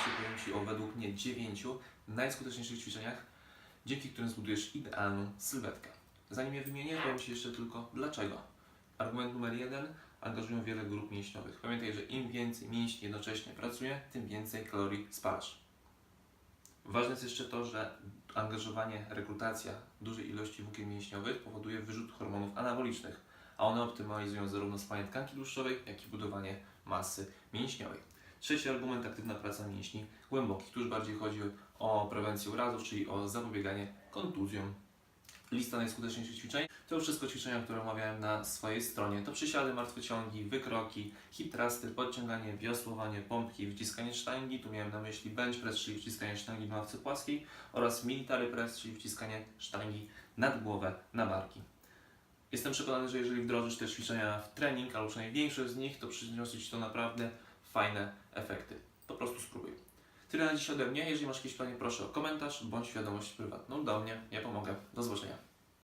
dzisiaj powiem Ci o według mnie dziewięciu najskuteczniejszych ćwiczeniach, dzięki którym zbudujesz idealną sylwetkę. Zanim je wymienię, powiem Ci jeszcze tylko dlaczego. Argument numer jeden. Angażują wiele grup mięśniowych. Pamiętaj, że im więcej mięśni jednocześnie pracuje, tym więcej kalorii spalasz. Ważne jest jeszcze to, że angażowanie, rekrutacja dużej ilości włókien mięśniowych powoduje wyrzut hormonów anabolicznych, a one optymalizują zarówno spalanie tkanki tłuszczowej, jak i budowanie masy mięśniowej. Trzeci argument, aktywna praca mięśni głębokich. Tu już bardziej chodzi o prewencję urazów, czyli o zapobieganie kontuzjom. Lista najskuteczniejszych ćwiczeń to wszystko ćwiczenia, które omawiałem na swojej stronie. To przysiady, martwe ciągi, wykroki, hip thrusty, podciąganie, wiosłowanie, pompki, wciskanie sztangi. Tu miałem na myśli bench press, czyli wciskanie sztangi na ławce płaskiej oraz military press, czyli wciskanie sztangi nad głowę, na barki. Jestem przekonany, że jeżeli wdrożysz te ćwiczenia w trening, albo przynajmniej większość z nich, to przyniosę Ci to naprawdę fajne efekty. Po prostu spróbuj. Tyle na dziś ode mnie. Jeżeli masz jakieś pytanie, proszę o komentarz bądź wiadomość prywatną do mnie. Ja pomogę. Do zobaczenia.